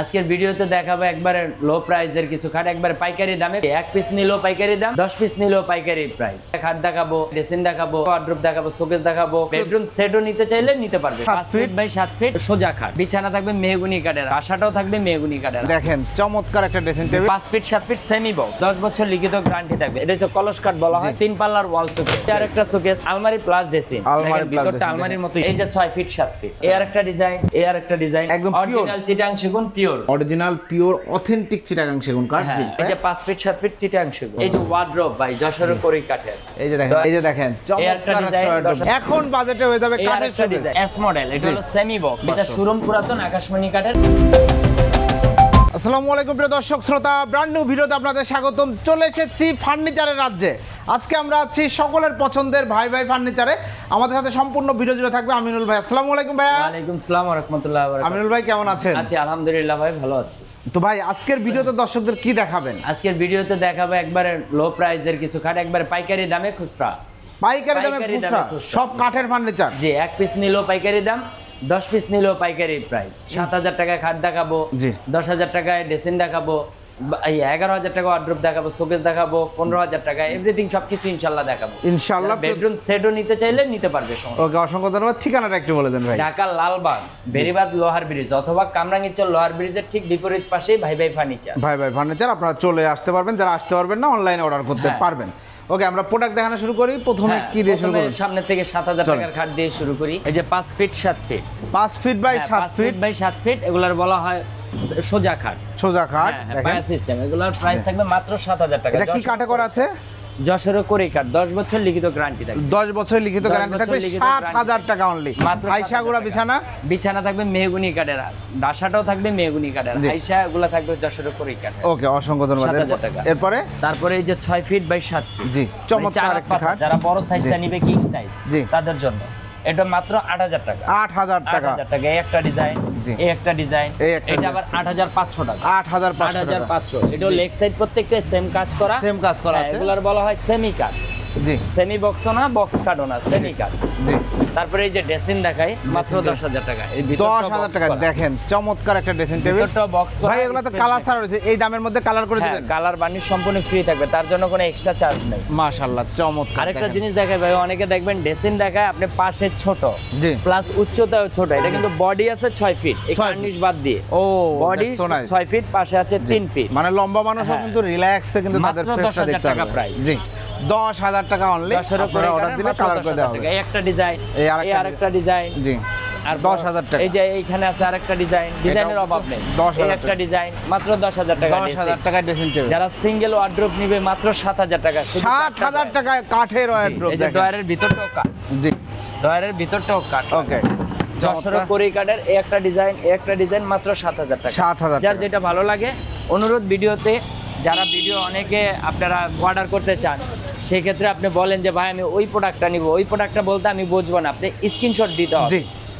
আজকের ভিডিওতে দেখাবো একবারে লো প্রাইসের কিছু খাট একবারে পাইকারি দামে। এক পিস নিলেও পাইকারি দাম দশ পিস নিলেও পাইকারি প্রাইস খাট দেখাবো ড্রেসিং দেখাবো ওয়ার্ড্রোপ দেখাবো শোকেস দেখাবো। বেডরুম সেটও নিতে চাইলে নিতে পারবে। পাঁচ ফিট বাই সাত ফিট সোজা খাট। বিছানা থাকবে মেহগুনি কাঠের আশাটাও থাকবে মেহগুনি কাঠের। দেখেন চমৎকার একটা ড্রেসিং টেবিল পাঁচ ফিট সাত ফিট সেমি বক্স দশ বছর লিখিত গ্যারান্টি থাকবে। এটা হচ্ছে কলস কাঠ বলা হয়। তিন পাল্লার ওয়াল শোকেস আর একটা শোকেস আলমারি প্লাস ড্রেসিং আলমারি ভিতরটা আলমারির মতো। এই যে ছয় ফিট সাত ফিট এ আর একটা ডিজাইন এ আর একটা ডিজাইন একদম অরিজিনাল চিটাং সেগুন pure original pure authentic Chittagong সেগুন কাঠ। এই যে পাঁচ ফিট সাত ফিট চিটাং সেগুন এই যে ওয়ার্ড্রোব ভাই যশোরের করি কাঠের। এই যে দেখেন এই যে দেখেন। এখন বাজেটে হয়ে যাবে কাঠের ডিজাইন এস মডেল এটা হলো সেমি বক্স এটা। সুরম পুরাতন আকাশমণি কাঠের। আসসালামু আলাইকুম প্রিয় দর্শক শ্রোতা ব্র্যান্ড নিউ ভিডিওতে আপনাদের স্বাগতম। চলে এসেছি ফার্নিচারের রাজ্যে। আজকে আমরা আছি সকলের পছন্দের ভাই ভাই ফার্নিচারে আমাদের সাথে সম্পূর্ণ ভিডিও জুড়ে থাকবে আমিনুল ভাই। আসসালামু আলাইকুম ভাইয়া। ওয়ালাইকুম সালাম ওয়া রাহমাতুল্লাহি ওয়া বারাকাতুহু আমিনুল ভাই কেমন আছেন? আছি আলহামদুলিল্লাহ ভাই ভালো আছি। তো ভাই আজকের ভিডিওতে দর্শকদের কি দেখাবেন? আজকের ভিডিওতে দেখাবো একবারে লো প্রাইসের কিছু খাট একবারে পাইকারি দামে খুচরা। পাইকারি দামে খুচরা। সব কাঠের ফার্নিচার যে এক পিস নিলো পাইকারি দাম দশ পিস নিলো পাইকারি প্রাইস সাত হাজার টাকায় খাট দেখাবো জি। দশ হাজার টাকায় ড্রেসিং দেখাবো এই এগারো হাজার টাকা ওয়ার্ড্রোপ দেখাবো শোকেস দেখাবো পনেরো হাজার টাকা এভরিথিং সবকিছু ইনশাল্লাহ দেখাবো। ইনশাআল্লাহ বেডরুম সেটও নিতে চাইলে নিতে পারবে সমস্যা ওকে অসংখ্য ধন্যবাদ। ঠিকানাটা একটু বলে দেন ভাই। ঢাকা লালবাগ বেরিবাদ লোহার ব্রিজ অথবা লোহার ব্রিজের ঠিক বিপরীত পাশেই ভাই ভাই ফার্নিচার ভাই ভাই ফার্নিচার আপনারা চলে আসতে পারবেন যারা আসতে পারবেন না অনলাইনে অর্ডার করতে হ্যাঁ। পারবেন। ওকে আমরা প্রোডাক্ট দেখানো শুরু করি। প্রথমে কি দিয়ে শুরু করব? সামনে থেকে সাত হাজার চলেন। টাকার খাট দিয়ে শুরু করি। এই যে পাঁচ ফিট সাত ফিট পাঁচ ফিট বাই হ্যাঁ, সাত পাঁচ ফিট বাই সাত ফিট এগুলার বলা হয় সোজা খাট। সোজা খাট হ্যাঁ, দেখেন। সিস্টেম এগুলোর প্রাইস থাকবে মাত্র সাত হাজার টাকা। এটা কি করা আছে? যশোরে করে কাঠ দশ বছর লিখিত গ্যারান্টি থাকবে। দশ বছর লিখিত গ্যারান্টি থাকবে লিখিত সাত guarantee হাজার থাকবে। টাকা অনলি 7,000। বিছানা? বিছানা থাকবে মেহগুনি কাঠের ডাসাটাও থাকবে মেহগুনি কাঠের। এগুলা থাকবে যশোরে করে কাঠের। ওকে অসংখ্য ধন্যবাদ। 7,000 এরপর- টাকা। এরপরে? তারপরে এই যে ছয় ফিট বাই সাত ফিট জি মানে চমৎকার একটা খাট। যারা বড় সাইজটা। নিবে কিং সাইজ জি। তাদের জন্য। এটা মাত্র আট হাজার টাকা। আট হাজার আট টাকা টাকা। এই একটা ডিজাইন। এই একটা ডিজাইন এটা আবার আট হাজার পাঁচশো টাকা। আট হাজার আট হাজার পাঁচশো। এটা লেগ সাইড প্রত্যেকটা সেম কাজ করা। সেম কাজ করা হ্যাঁ, এগুলার বলা হয় সেমি কাট জি। সেমি বক্সও না বক্স কাটও না সেমি কাট জি। তারপরে এই যে ড্রেসিং দেখাই মাত্র দশ হাজার টাকা। দশ হাজার টাকা দেখেন চমৎকার একটা ড্রেসিং টেবিল বক্স ভাই এগুলো তো কালার ছাড়া রয়েছে। এই দামের মধ্যে কালার করে দিবেন? কালার বার্নিশ সম্পূর্ণ ফ্রি থাকবে তার জন্য কোনো এক্সট্রা চার্জ নেই। মাশাআল্লাহ চমৎকার আরেকটা জিনিস দেখাই ভাই অনেকে দেখবেন ড্রেসিং দেখায় আপনি পাশে ছোট প্লাস উচ্চতাও ছোট এটা কিন্তু বডি আছে ছয় ফিট এই কার্নিশ বাদ দিয়ে। ও বডি ছয় ফিট পাশে আছে তিন ফিট মানে লম্বা মানুষও হ্যাঁ। কিন্তু রিল্যাক্সে কিন্তু তাদের ফেসটা দেখতে টাকা পারবে জি। দশ হাজার টাকা অনলি আপনারা অর্ডার দিলে কালার করে দেওয়া হবে এই একটা ডিজাইন এই আরেকটা ডিজাইন জি। আর দশ হাজার টাকা। এই যে এইখানে আছে আরেকটা ডিজাইন ডিজাইনের অভাব নেই। দশ একটা ডিজাইন মাত্র দশ হাজার টাকা দশ হাজার টাকা ড্রেসিং টেবিল যারা সিঙ্গেল ওয়ার্ড্রোপ নিবে মাত্র সাত হাজার টাকা। সাত হাজার। টাকায় কাঠের ওয়ার্ড্রোব এই যে ড্রয়ারের ভিতরটাও কাঠ। জি। ড্রয়ারের ভিতরটাও কাঠ। ওকে। যশোর করি এই একটা ডিজাইন এই একটা ডিজাইন মাত্র সাত হাজার টাকা। 7,000 যার যেটা ভালো লাগে অনুরোধ ভিডিওতে যারা ভিডিও অনেকে আপনারা অর্ডার করতে চান সেই ক্ষেত্রে আপনি বলেন যে ভাই আমি ওই প্রোডাক্টটা নিব। ওই প্রোডাক্টটা বলতে আমি বুঝব না। আপনি স্ক্রিনশট দিতে হবে।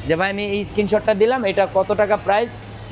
যে ভাই আমি এই স্ক্রিনশটটা দিলাম এটা কত টাকা প্রাইস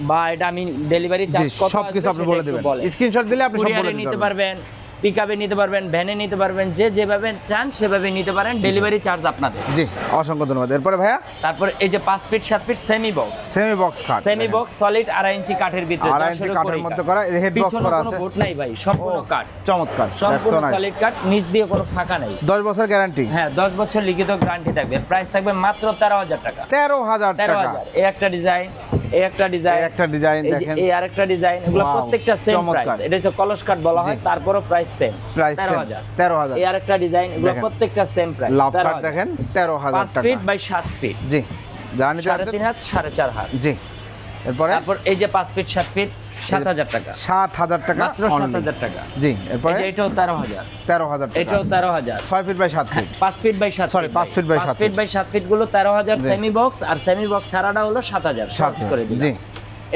বা এটা আমি ডেলিভারি চার্জ কত সব কিছু আপনি বলে দেবেন। স্ক্রিনশট দিলে আপনি সব বলে দিতে নিতে পারবেন পারবেন পিকআপে নিতে পারবেন ভ্যানে নিতে পারবেন যে যেভাবে চান সেভাবে নিতে পারেন। ডেলিভারি চার্জ আপনাদের। জি অসংখ্য ধন্যবাদ। এরপরে ভাইয়া? তারপর এই যে পাঁচ ফিট সাত feet semi box semi box খাট সেমি বক্স সলিড আড়াই ইঞ্চি কাঠের ভিতরে আড়াই ইঞ্চি কাঠের মধ্যে করা, box পিছনে করা কোনো আছে। বোট নাই ভাই সম্পূর্ণ কাঠ চমৎকার। সম্পূর্ণ। সলিড কাঠ নিচ দিয়ে কোনো ফাঁকা নাই। দশ বছর গ্যারান্টি হ্যাঁ দশ বছর লিখিত গ্যারান্টি থাকবে। প্রাইস থাকবে মাত্র তেরো হাজার টাকা। তেরো হাজার তেরো টাকা। হাজার। এই একটা ডিজাইন এই একটা ডিজাইন একটা ডিজাইন দেখেন। এই আরেকটা ডিজাইন এগুলো প্রত্যেকটা সেম প্রাইস এটা হচ্ছে কলস কাঠ বলা হয় তারপরও প্রাইস সেম প্রাইস তেরো হাজার। তেরো হাজার। এই আরেকটা ডিজাইন এগুলো প্রত্যেকটা সেম প্রাইস লাভ কাট দেখেন তেরো হাজার পাঁচ টাকা। ফিট বাই সাত ফিট জি। জানি সাড়ে তিন হাত সাড়ে চার হাত। জি। এরপরে? তারপর এই যে পাঁচ ফিট সাত ফিট সাত হাজার টাকা। সাত হাজার টাকা মাত্র সাত হাজার টাকা। জি এরপরে? এটাও তেরো হাজার। তেরো হাজার এটাও তেরো হাজার। ছয় ফিট বাই সাত ফিট পাঁচ ফিট বাই সাত Sorry, পাঁচ feet by সাত ফিট বাই সাত ফিটগুলো তেরো হাজার সেমি বক্স আর সেমি বক্স ছাড়াটা হলো সাত হাজার। সাত করে জি।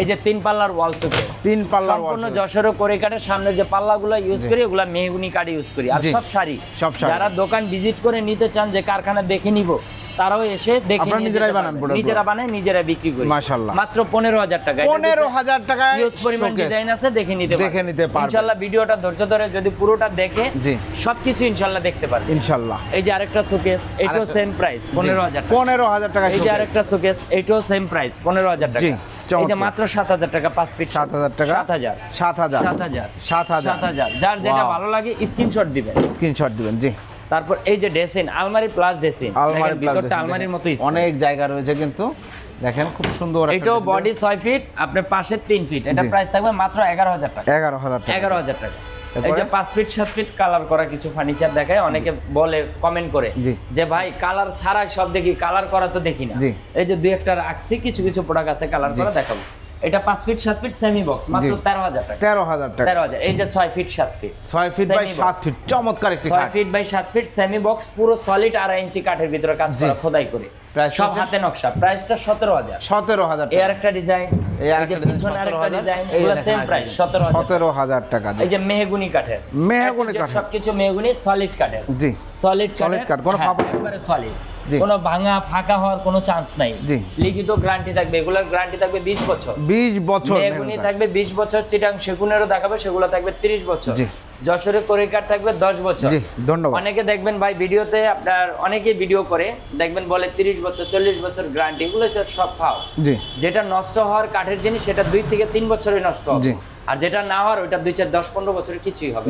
এই যে তিন পাল্লার ওয়াল শোকেস তিন পাল্লার সম্পূর্ণ যশোর করে কাঠের সামনে যে পাল্লাগুলো ইউজ করি ওগুলো মেহগুনি কাঠ ইউজ করি। আর সব শাড়ি। সব। যারা দোকান ভিজিট করে নিতে চান যে কারখানা দেখে নিব তারাও এসে দেখে নিজেরাই বানান নিজেরা বানায় নিজেরা বিক্রি করি। মাশাআল্লাহ। মাত্র পনেরো হাজার টাকা এটার পনেরো ভিতরে হাজার টাকায় হিউজ পরিমাণ ডিজাইন আছে দেখে নিতে দেখে নিতে পারবেন। ইনশাআল্লাহ ভিডিওটা ধৈর্য ধরে যদি পুরোটা দেখে জি। সবকিছু ইনশাআল্লাহ দেখতে পারবেন। ইনশাল্লাহ এই যে আরেকটা শোকেস এটাও সেম প্রাইস পনেরো হাজার টাকা। পনেরো হাজার টাকা এই যে আরেকটা শোকেস এটাও সেম প্রাইস পনেরো হাজার টাকা। জি। যে মাত্র সাত হাজার টাকা পাঁচ ফিট 7,000 টাকা? সাত হাজার। 7,000 সাত হাজার। 7,000 সাত হাজার। যার যেটা ভালো লাগে স্ক্রিনশট দিবেন। স্ক্রিনশট দিবেন জি। তারপর এই যে ডেসিন আলমারি প্লাস ডেসিন আলমারি ভিতরটা আলমারির মতো অনেক জায়গা রয়েছে কিন্তু দেখেন খুব সুন্দর এটাও বডি ছয় ফিট আপনার পাশে তিন ফিট এটা প্রাইস থাকবে মাত্র এগারো হাজার টাকা। এগারো হাজার টাকা। এগারো হাজার টাকা। এই যে পাঁচ ফিট সাত ফিট কালার করা কিছু ফার্নিচার দেখায় অনেকে বলে কমেন্ট করে যে ভাই কালার ছাড়া সব দেখি কালার করা তো দেখি না। এই যে দুই একটা রাখছি কিছু কিছু প্রোডাক্ট আছে কালার করা দেখাবো। এটা পাঁচ ফিট সাত ফিট সেমি বক্স মাত্র জি। তেরো হাজার টাকা। তেরো হাজার টাকা। তেরো হাজার এই যে ছয় ফিট সাত ফিট ছয় ফিট বাই Semi সাত ফিট চমৎকার একটি ছয় ফিট বাই সাত ফিট সেমি বক্স পুরো সলিড আড়াই ইঞ্চি কাঠের ভিতরে কাজ করা খোদাই করে। সব হাতে নকশা প্রাইসটা সতেরো হাজার। সতেরো হাজার টাকা। আরেকটা ডিজাইন এই আরেকটা যে আরেকটা ডিজাইন এগুলো সেম প্রাইস টাকা এই যে মেহগুনি কাঠের। মেহগনি সবকিছু মেহগুনি সলিড কাঠের। জি। সলিড Solid কাঠ, কোনো একবারে সলিড জি। কোনো ভাঙা ফাঁকা হওয়ার কোনো চান্স নাই। লিখিত গ্যারান্টি থাকবে। এগুলোর গ্যারান্টি থাকবে 20 বছর। বিশ বছর। মেহগুনি থাকবে 20 বছর চিটাং সেগুনেরও দেখাবে সেগুলো থাকবে 30 বছর। যশোরে করিকার থাকবে 10 বছর। জি ধন্যবাদ। অনেকে দেখবেন ভাই ভিডিওতে আপনার অনেকে ভিডিও করে দেখবেন বলে 30 বছর 40 বছর গ্যারান্টি এগুলো সব ফাও। জি। যেটা নষ্ট হওয়ার কাঠের জিনিস সেটা দুই থেকে তিন বছরে নষ্ট হবে। আর যেটা না হওয়ার ওইটা দুই চার দশ পনেরো বছরের কিছুই হবে।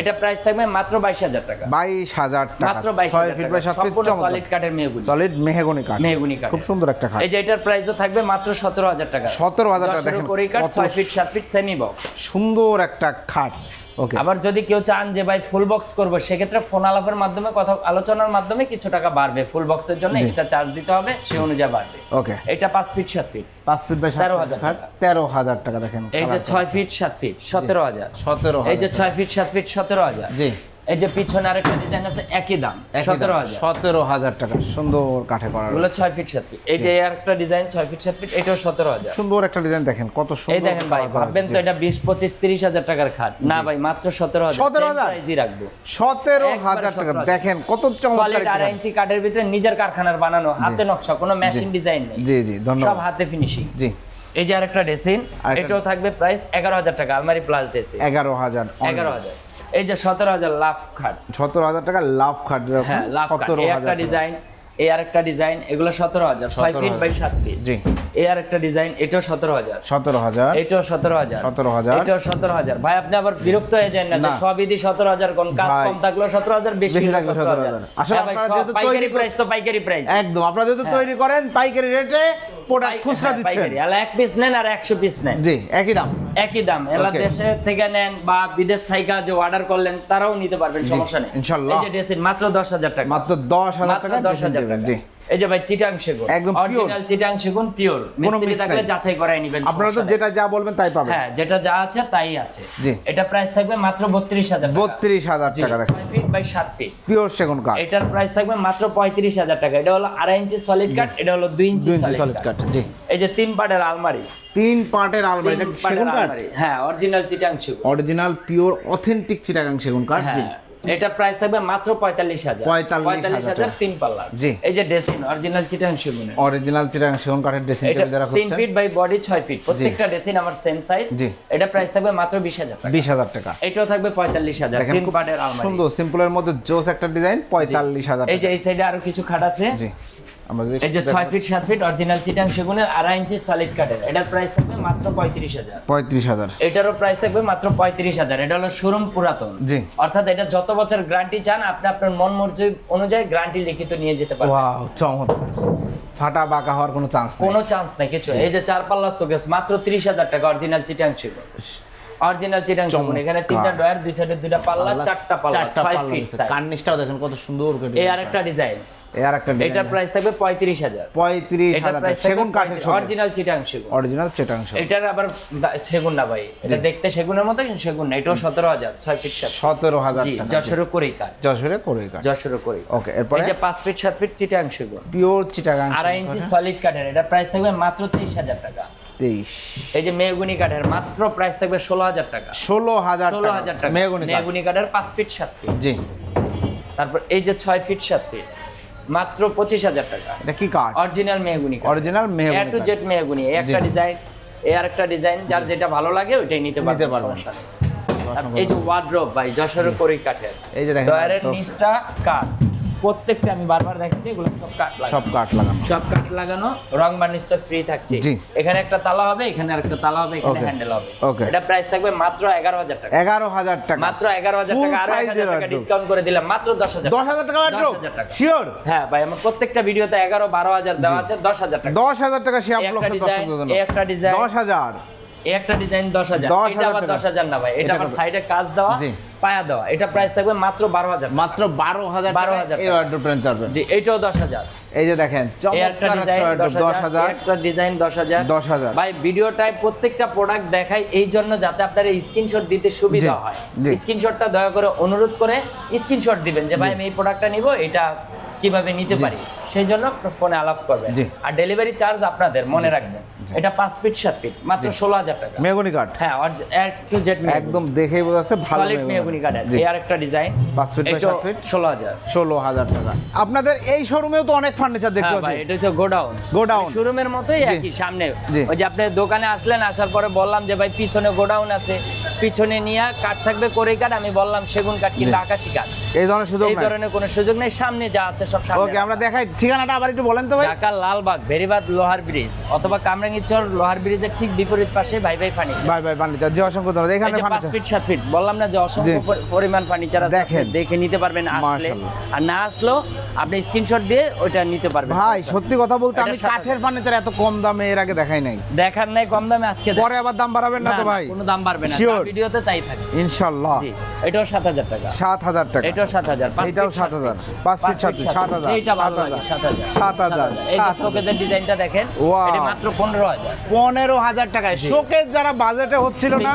এটা প্রাইস থাকবে মাত্র বাইশ হাজার টাকা। বাইশ হাজার টাকা। মাত্র বাইশ ছয় হাজার ফিট বাই সাত ফিট সলিড কাঠের মেহগুনি। সলিড মেহগুনি কাঠ মেহগুনি কাঠ খুব সুন্দর একটা কাঠ এই যে এটার প্রাইসও থাকবে মাত্র সতেরো হাজার টাকা। 17,000 টাকা, দেখেন করি কাঠ ফিট সাত ফিট সেমি বক্স সুন্দর একটা খাট আবার যদি কেউ চান যে ভাই ফুল বক্স করব সেক্ষেত্রে ফোন আলাপের মাধ্যমে কথা আলোচনার মাধ্যমে কিছু টাকা বাড়বে। ফুল বক্সের জন্য এক্সট্রা চার্জ দিতে হবে সে অনুযায়ী বাড়বে। ওকে এটা পাঁচ ফিট সাত ফিট পাঁচ ফিট বাই তেরো 13,000 তেরো হাজার টাকা দেখেন এই যে ছয় ফিট সাত ফিট সতেরো হাজার। সতেরো এই যে ছয় ফিট সাত ফিট সতেরো হাজার। জি। এই যে পিছনে আরেকটা ডিজাইন আছে একই দাম সতেরো হাজার। সতেরো হাজার টাকা সুন্দর কাঠে করা এগুলো ছয় ফিট সাত ফিট এই যে এই আরেকটা ডিজাইন ছয় ফিট সাত ফিট এটাও সতেরো হাজার। সুন্দর একটা ডিজাইন দেখেন কত সুন্দর এই দেখেন ভাই ভাববেন তো এটা বিশ পঁচিশ তিরিশ হাজার টাকার খাট। না ভাই মাত্র সতেরো হাজার 17,000? প্রাইজই রাখব। সতেরো হাজার টাকা। দেখেন কত চমৎকার একটা আড়াই ইঞ্চি কাঠের ভিতরে নিজের কারখানার বানানো হাতে নকশা কোনো মেশিন ডিজাইন নেই। জি জি ধন্যবাদ। সব হাতে ফিনিশিং জি। এই যে আরেকটা ডেসিন এটাও থাকবে প্রাইস এগারো হাজার টাকা আলমারি প্লাস ডেসিন এগারো হাজার এগারো হাজার। এই যে সতেরো হাজার লাভ খাট। সতেরো হাজার টাকা লাভ খাট হ্যাঁ লাভ কাট সতেরো এই হাজার একটা ডিজাইন এই ডিজাইন এগুলো সতেরো হাজার ছয় ফিট বাই সাত ফিট জি। এই আরেকটা ডিজাইন এটাও সতেরো হাজার। সতেরো হাজার। এটাও সতেরো হাজার। 17,000 এটাও সতেরো হাজার। ভাই আপনি আবার বিরক্ত হয়ে যান না যে। সবই দিয়ে সতেরো হাজার কোন কাজ কম থাকলেও সতেরো হাজার বেশি থাকলে 17,000 17,000 আসলে হ্যাঁ আপনারা যেহেতু পাইকারি প্রাইস তো পাইকারি প্রাইস একদম আপনারা যেহেতু তৈরি করেন পাইকারি রেটে প্রোডাক্ট খুচরা দিচ্ছেন। পাইকারি। এক পিস নেন আর একশো পিস নেন। জি একই দাম। একই দাম। এলা দেশে থেকে নেন বা বিদেশ থেকে যে অর্ডার করলেন তারাও নিতে পারবেন সমস্যা নেই। ইনশাআল্লাহ এই যে ড্রেসের মাত্র দশ হাজার টাকা। মাত্র দশ হাজার মাত্র টাকা দশ হাজার দেবেন, টাকা। জি। এই যে ভাই চিটাং সেগুন। একদম অরিজিনাল চিটাং সেগুন পিওর মিস্ত্রি থাকলে যাচাই করাই নেবেন আপনারা তো যেটা যা বলবেন তাই পাবেন। হ্যাঁ যেটা যা আছে তাই আছে। এটা প্রাইস থাকবে মাত্র বত্রিশ হাজার বত্রিশ হাজার টাকা দেখেন। ছয় ফিট বাই সাত ফিট পিওর সেগুন কাঠ। এটার প্রাইস থাকবে মাত্র পঁয়ত্রিশ হাজার টাকা। এটা হলো আড়াই ইঞ্চি সলিড কাট এটা হলো দুই ইঞ্চি দুই সলিড কাঠ জি। এই যে তিন পাটের আলমারি। তিন পার্টের আলমারি এটা সেগুন কাঠ? হ্যাঁ অরিজিনাল চিটাং সেগুন। অরিজিনাল পিওর অথেন্টিক চিটাগাং সেগুন কাঠ জি। হ্যাঁ এটা প্রাইস থাকবে মাত্র পঁয়তাল্লিশ হাজার। পঁয়তাল্লিশ হাজার তিন পাল্লা। জি। এই যে ড্রেসিং অরিজিনাল চিটাং সেগুন অরিজিনাল চিটাং সেগুন কাঠের ড্রেসিং টেবিল তিন ফিট বাই বডি ছয় ফিট প্রত্যেকটা ডেসিন আমার সেম সাইজ জি। এটা প্রাইস থাকবে মাত্র বিশ হাজার বিশ হাজার টাকা। এটাও থাকবে পঁয়তাল্লিশ হাজার। তিন পাটের আলমারি। সুন্দর সিম্পলের মধ্যে জোস একটা ডিজাইন পঁয়তাল্লিশ হাজার এই যে এই সাইডে আরও কিছু খাট আছে। জি। এই যে ছয় ফিট সাত ফিট অরিজিনাল চিটাং সেগুনের আড়াই ইঞ্চি সলিড কাঠের এটার প্রাইস থাকবে মাত্র পঁয়ত্রিশ হাজার। পঁয়ত্রিশ হাজার। এটারও প্রাইস থাকবে মাত্র পঁয়ত্রিশ হাজার। এটা হলো শোরুম পুরাতন। জি। অর্থাৎ এটা যত বছর গ্যারান্টি চান আপনি আপনার মন মর্জি অনুযায়ী গ্যারান্টি লিখিত নিয়ে যেতে পারবেন। ওয়াও চমৎকার। ফাটা বাঁকা হওয়ার কোনো চান্স কোনো চান্স নাই কিছু এই যে চার পাল্লা শোকেস মাত্র তিরিশ হাজার টাকা অরিজিনাল চিটাং ছিল অরিজিনাল চিটাং এখানে তিনটা ডয়ার দুই সাইডে দুইটা পাল্লা চারটা পাল্লা ছয় ফিট। কার্নিশটাও দেখেন কত সুন্দর এই আরেকটা ডিজাইন আর একটা এটার প্রাইস থাকবে পঁয়ত্রিশ হাজার। পঁয়ত্রিশ এটার হাজার প্রাইস সেগুন কাঠের অরিজিনাল চিটাং সেগুন। অরিজিনাল চেটাংশ এটার আবার সেগুন না ভাই। এটা দেখতে সেগুনের মতো কিন্তু সেগুন না। এটাও সতেরো হাজার ছয় ফিট সাত সতেরো হাজার জি টাকা। যশোরও করেই কাজ যশোরে করে কাঠ। যশোরও করেই ওকে এরপরে? যে পাঁচ ফিট সাত ফিট চিটাং সেগুন। পিওর চিটাগাং আড়াই ইঞ্চি সলিড কাঠের। এটা প্রাইস থাকবে মাত্র তেইশ হাজার টাকা। তেইশ। এই যে মেহগুনি কাঠের মাত্র প্রাইস থাকবে ষোলো হাজার টাকা। ষোলো হাজার ষোলো হাজার টাকা। মেগুনি কাঠ। মেহগুনি কাঠের পাঁচ ফিট সাত ফিট। জি। তারপর এই যে ছয় ফিট সাত ফিট। মাত্র পঁচিশ হাজার টাকা। এটা কি কার্ড অরিজিনাল মেহগুনি অরিজিনাল অরিজিনাল এ মেহগুনি টু। জেড মেহগুনি। একটা। ডিজাইন এই আরেকটা ডিজাইন যার যেটা ভালো লাগে ওইটাই নিতে পারবে সমস্যা নেই। এই যে ওয়ার্ড্রপ ভাই যশোরের করি কাঠের এই যে দেখেন ডয়ারের। নিচটা কাঠ প্রত্যেকটা আমি বারবার দেখাতে এগুলো সব কাঠ লাগে সব কাঠ লাগানো। সব কাঠ লাগানো রং বার্নিশ তো ফ্রি থাকছে এখানে একটা তালা হবে এখানে আরেকটা তালা হবে এখানে হ্যান্ডেল হবে। এটা প্রাইস থাকবে মাত্র এগারো হাজার টাকা। এগারো হাজার টাকা। মাত্র এগারো হাজার Full টাকা আরও এক হাজার টাকা ডিসকাউন্ট করে দিলাম মাত্র দশ হাজার দশ হাজার টাকা টাকা। শিওর হ্যাঁ ভাই আমার প্রত্যেকটা ভিডিওতে এগারো বারো হাজার দেওয়া আছে দশ হাজার টাকা। দশ হাজার টাকা সে আপলোড একটা ব্লগসের ডিজাইন এই একটা ডিজাইন দশ হাজার। এই একটা ডিজাইন দশ হাজার। এটা আবার দশ হাজার না ভাই এটা কত? সাইডে কাজ দেওয়া পায়া দেওয়া। এটা প্রাইস থাকবে মাত্র বারো হাজার মাত্র বারো হাজার 12,000 এই টাকা। নিতে পারবেন। জি দশ হাজার। এই যে দেখেন একটা ডিজাইন দশ হাজার। হাজার। একটা ডিজাইন দশ হাজার। 10,000 ভাই ভিডিওটায় প্রত্যেকটা প্রোডাক্ট দেখাই এই জন্য যাতে আপনার স্ক্রিনশট দিতে সুবিধা হয়। স্ক্রিনশটটা দয়া করে অনুরোধ করে স্ক্রিনশট দিবেন যে ভাই আমি এই প্রোডাক্টটা নিব এটা কীভাবে নিতে পারি? সেই জন্য আপনার ফোনে আলাপ করবেন। আর ডেলিভারি চার্জ আপনাদের মনে রাখবেন। এটা ফিট ফিট মাত্র ষোলো হাজার টাকা। মেহগনি কাঠ। হ্যাঁ এক টু জেড একদম দেখেই বোঝা যাচ্ছে ভালো সলিড জি। এই আরেকটা ডিজাইন ফিট বাই টাকা। আপনাদের এই শোরুমেও তো অনেক ফার্নিচার দেখতে হ্যাঁ পাচ্ছি। এটা হচ্ছে গোডাউন Godown। শোরুমের মতোই একই সামনে। ওই যে আপনি দোকানে আসলেন আসার পরে বললাম যে ভাই পিছনে গোডাউন আছে। পিছনে নিয়ে কাঠ থাকবে করে কাঠ আমি বললাম সেগুন কাঠ কিন্তু। আকাশি কাঠ। এই ধরনের সুযোগ এই ধরনের কোনো সুযোগ নেই সামনে যা আছে সব সামনে ওকে আমরা দেখাই। ঠিকানাটা আবার একটু বলেন তো ভাই। ঢাকা লালবাগ ভেরিবাদ লোহার ব্রিজ অথবা কামরাঙ্গীচর লোহার ব্রিজের ঠিক বিপরীত পাশে ভাই ভাই ফার্নিচার ভাই ভাই ফার্নিচার যে অসংখ্য ধন্যবাদ। এখানে ফার্নিচার ফিট সাত ফিট বললাম না যে অসংখ্য পরিমাণ ফার্নিচার আছে দেখেন। দেখে নিতে পারবেন আসলে। আর না আসলেও আপনি স্ক্রিনশট দিয়ে ওইটা নিতে পারবেন। ভাই সত্যি কথা বলতে আমি কাঠের ফার্নিচার এত কম দামে এর আগে দেখাই নাই। দেখার নাই কম দামে আজকে পরে আবার দাম বাড়াবেন না তো ভাই? কোনো দাম বাড়বে না. ভিডিওতে তাই থাকে। ইনশাল্লাহ জি এটাও সাত হাজার টাকা। সাত হাজার টাকা। এটাও সাত হাজার পাঁচ এটাও ফিট সাত হাজার। পাঁচ ফিট সাত ফিট সাত হাজার। এইটা ভালো সাত লাগে হাজার সাত হাজার। সাত হাজার। এই যে সাত ডিজাইনটা দেখেন এটা মাত্র পনেরো হাজার। পনেরো হাজার টাকায়। শোকেস যারা বাজেটে হচ্ছিল না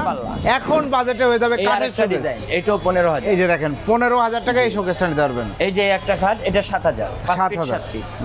এখন বাজেটে হয়ে যাবে এই কাঠের শোকেস এটাও পনেরো হাজার। এই যে দেখেন পনেরো হাজার টাকায় এই শোকেসটা নিতে পারবেন। এই যে একটা খাট এটা সাত হাজার। সাত হাজার।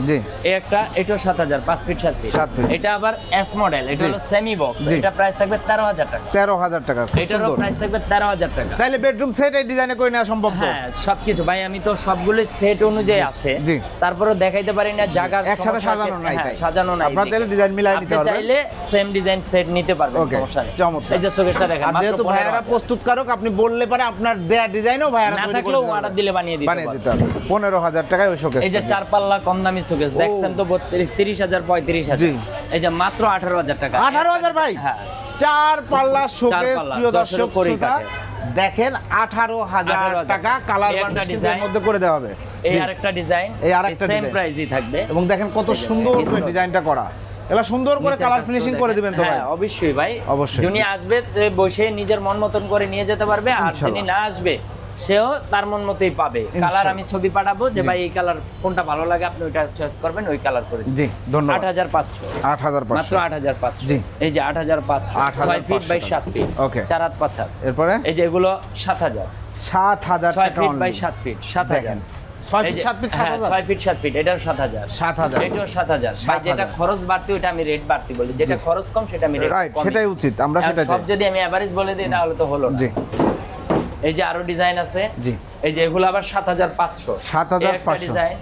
জি। এই একটা এটাও সাত হাজার পাঁচ ফিট সাত ফিট। এটা আবার এস মডেল এটা হলো সেমি বক্স এটা প্রাইস থাকবে তেরো হাজার টাকা। তেরো হাজার টাকা এটারও প্রাইস থাকবে তেরো হাজার টাকা। তাইলে বেডরুম সেট এই ডিজাইনে করে নেওয়া সম্ভব হ্যাঁ সবকিছু। ভাই আমি তো সবগুলো সেট অনুযায়ী আছে। জি। তারপরে দেখাইতে পারি না জায়গার একসাথে সাজানো। নাই হ্যাঁ, সাজানো নাই। আপনারা চাইলে ডিজাইন মিলাই নিতে পারবেন। চাইলে সেম ডিজাইন সেট নিতে পারবেন সমস্যা নেই। চমৎকার। এই যে চোখেরটা দেখেন মাত্র 15,000 ভাইয়ারা প্রস্তুতকারক আপনি বললে পারে আপনার দেয়া ডিজাইনও ভাইয়ারা না থাকলেও অর্ডার দিলে বানিয়ে দিতে বানিয়ে দিতে হবে পনেরো হাজার টাকায় ওই শোকেস এই যে চার পাল্লা কম দামি শোকেস দেখছেন তো তিরিশ হাজার পঁয়ত্রিশ জি। হাজার এই যে মাত্র আঠারো হাজার টাকা। আঠারো হাজার ভাই? হ্যাঁ। চার পাল্লা শোকেস প্রিয় দর্শক শ্রোতা, দেখেন আঠারো হাজার 18,000 টাকা কালার design। মধ্যে করে দেওয়া হবে। এই আরেকটা ডিজাইন এই আরেকটা সেম। প্রাইসই থাকবে। এবং দেখেন কত সুন্দর ডিজাইনটা করা। এগুলা সুন্দর করে কালার ফিনিশিং করে দিবেন তো ভাই। হ্যাঁ অবশ্যই ভাই। অবশ্যই। যিনি আসবে সে বসে নিজের মন মতন করে নিয়ে যেতে পারবে আর যিনি না আসবে সেও তার মন মতোই পাবে। কালার আমি ছবি পাঠাবো যে ভাই এই কালার কোনটা ভালো লাগে? আপনি ওইটা চয়েস করবেন ওই কালার করে জি ধন্যবাদ। আট হাজার পাঁচশো। আট হাজার মাত্র আট হাজার পাঁচশো। জি। এই যে আট হাজার পাঁচশো 8,500 ছয় ফিট বাই সাত ফিট Okay. চার হাত পাঁচ হাত। এরপরে? এই যে এগুলো সাত হাজার। সাত হাজার ছয় ফিট বাই সাত ফিট সাত হাজার। ছয় ফিট সাত ফিট সাত হাজার? ছয় ফিট সাত ফিট এটাও সাত হাজার। সাত হাজার। এটাও সাত হাজার। যেটা খরচ বাড়তি ওটা আমি রেট বাড়তি বলি। যেটা খরচ কম সেটা আমি রেট সেটাই উচিত আমরা সেটা সব যদি আমি অ্যাভারেজ বলে দিই তাহলে তো হলো না। এই যে আরও ডিজাইন আছে জি। এই যে এগুলো আবার সাত হাজার পাঁচশো। 7,500 ডিজাইন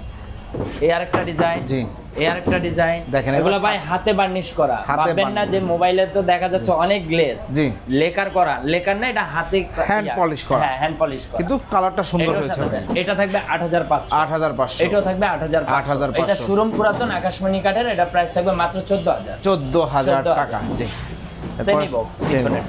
এই আরেকটা ডিজাইন জি। এই আরেকটা ডিজাইন দেখেন, এগুলো ভাই হাতে বার্নিশ করা। ভাববেন না যে মোবাইলে তো দেখা যাচ্ছে অনেক গ্লেজ জি। লেকার করা। লেকার না এটা হাতে ইয়া, polish করা। হ্যাঁ হ্যান্ড পলিশ করা। কিন্তু কালারটা সুন্দর হয়েছে। এটা থাকবে আট হাজার পাঁচশো। আট হাজার পাঁচশো। এটাও থাকবে আট 8,500 এটা সুরম পুরাতন আকাশমণি কাঠের এটা প্রাইস থাকবে মাত্র চোদ্দ হাজার। চোদ্দ হাজার 14,000 টাকা জি। সেমি বক্স পিছনের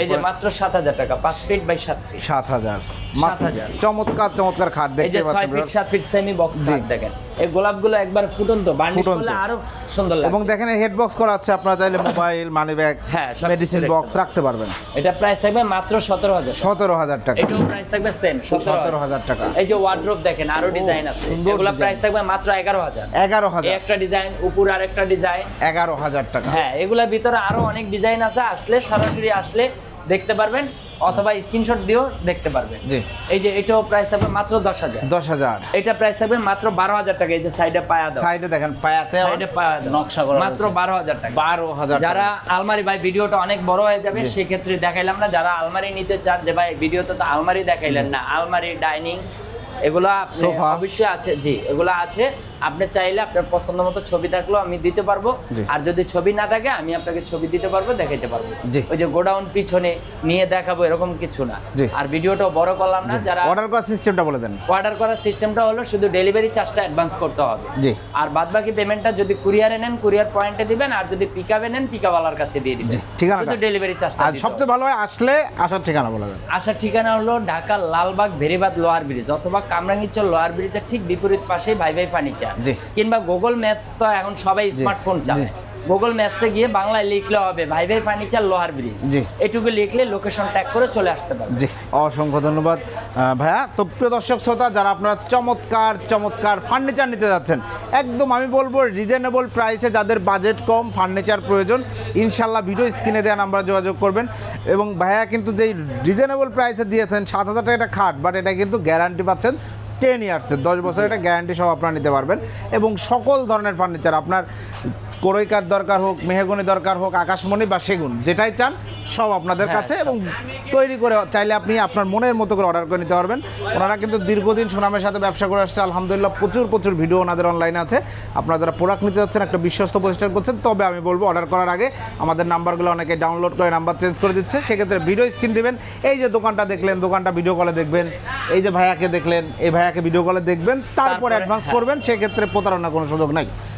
এই যে মাত্র সাত হাজার টাকা পাঁচ ফিট বাই সাত ফিট সাত হাজার। 7,000 চমৎকার চমৎকার খাট এই যে দেখতে ছয় পাচ্ছেন ফিট সাত ফিট সেমি বক্স জি। দেখেন। এই গোলাপগুলো একবার ফুটন্ত বার্নিশ করলে আরও সুন্দর এবং দেখেন হেড বক্স করা আছে আপনারা চাইলে মোবাইল মানি ব্যাগ হ্যাঁ, মেডিসিন বক্স রাখতে পারবেন। এটা প্রাইস থাকবে মাত্র সতেরো হাজার সতেরো হাজার টাকা। এটাও প্রাইস থাকবে সেম সতেরো সতেরো হাজার টাকা। এই যে ওয়ার্ড্রোপ দেখেন আরও ডিজাইন আছে। এগুলো প্রাইস থাকবে মাত্র এগারো হাজার। এগারো এই হাজার একটা ডিজাইন উপর আরেকটা ডিজাইন এগারো হাজার টাকা। হ্যাঁ এগুলোর ভিতরে আরও অনেক ডিজাইন আছে। আসলে সরাসরি আসলে দেখতে পারবেন। অথবা স্ক্রিনশট দিয়েও দেখতে পারবে। জি। এই যে এটাও প্রাইস থাকবে মাত্র দশ হাজার। দশ হাজার। এটা প্রাইস থাকবে মাত্র বারো হাজার টাকা এই যে সাইডে পায়া দাও। সাইডে দেখেন পায়াতে সাইডে পায়া দাও। নকশা করা মাত্র বারো হাজার টাকা। বারো হাজার যারা আলমারি ভাই ভিডিওটা অনেক বড় হয়ে যাবে। সেক্ষেত্রে দেখাইলাম না যারা আলমারি নিতে চান যে ভাই ভিডিওতে তো আলমারি দেখাইলেন না। আলমারি ডাইনিং এগুলো। অবশ্যই আছে জি এগুলো আছে। আপনি চাইলে আপনার পছন্দ মতো ছবি থাকলেও আমি দিতে পারব। আর যদি ছবি না থাকে আমি আপনাকে ছবি দিতে পারব দেখাইতে পারব। ওই যে গোডাউন পিছনে নিয়ে দেখাবো এরকম কিছু না। আর ভিডিওটাও বড় করলাম না যারা অর্ডার করার সিস্টেমটা বলে দেন। অর্ডার করার সিস্টেমটা হলো শুধু ডেলিভারি চার্জটা অ্যাডভান্স করতে হবে। আর বাদ বাকি পেমেন্টটা যদি কুরিয়ারে নেন কুরিয়ার পয়েন্টে দিবেন আর যদি পিকআপে নেন পিকআপওয়ালার কাছে দিয়ে দিবেন। ঠিকানাটা? শুধু ডেলিভারি চার্জটা আর সবচেয়ে ভালো হয় আসলে আসার ঠিকানা বলে দেন। আসার ঠিকানা হলো ঢাকা লালবাগ ভেরিবাদ লোয়ার ব্রিজ অথবা কামরাঙ্গীরচর লোয়ার ব্রিজের ঠিক বিপরীত পাশে ভাই ভাই ফার্নিচার। কিংবা গুগল ম্যাপস তো এখন সবাই স্মার্টফোন চালায়। গুগল ম্যাপসে গিয়ে বাংলায় লিখলে হবে ভাই ভাই ফার্নিচার লোহার ব্রিজ জি। এটুকু লিখলে লোকেশন ট্যাগ করে চলে আসতে পারবে। জি অসংখ্য ধন্যবাদ। ভাইয়া তো প্রিয় দর্শক শ্রোতা যারা আপনারা চমৎকার চমৎকার ফার্নিচার নিতে যাচ্ছেন একদম আমি বলব রিজনেবল প্রাইসে যাদের বাজেট কম ফার্নিচার প্রয়োজন ইনশাল্লাহ ভিডিও স্ক্রিনে দেওয়া নাম্বার যোগাযোগ করবেন। এবং ভাইয়া কিন্তু যেই রিজনেবল প্রাইসে দিয়েছেন সাত হাজার টাকা একটা খাট বাট এটা কিন্তু গ্যারান্টি পাচ্ছেন টেন ইয়ার্সের দশ বছরের একটা গ্যারান্টি সহ আপনারা নিতে পারবেন। এবং সকল ধরনের ফার্নিচার আপনার কোরই কাঠ দরকার হোক মেহগনি দরকার হোক আকাশমণি বা সেগুন যেটাই চান সব আপনাদের হ্যাঁ, কাছে এবং তৈরি করে চাইলে আপনি আপনার মনের মতো করে অর্ডার করে নিতে পারবেন। ওনারা কিন্তু দীর্ঘদিন সুনামের সাথে ব্যবসা করে আসছে। আলহামদুলিল্লাহ প্রচুর প্রচুর ভিডিও ওনাদের অনলাইনে আছে। আপনারা যারা প্রোডাক্ট নিতে যাচ্ছেন একটা বিশ্বস্ত প্রতিষ্ঠান করছেন তবে আমি বলব অর্ডার করার আগে আমাদের নাম্বারগুলো অনেকে ডাউনলোড করে নাম্বার চেঞ্জ করে দিচ্ছে। সেক্ষেত্রে ভিডিও স্ক্রিন দেবেন। এই যে দোকানটা দেখলেন দোকানটা ভিডিও কলে দেখবেন। এই যে ভাইয়াকে দেখলেন এই ভাইয়াকে ভিডিও কলে দেখবেন। তারপর অ্যাডভান্স। করবেন। সেক্ষেত্রে প্রতারণা কোনো সুযোগ নাই।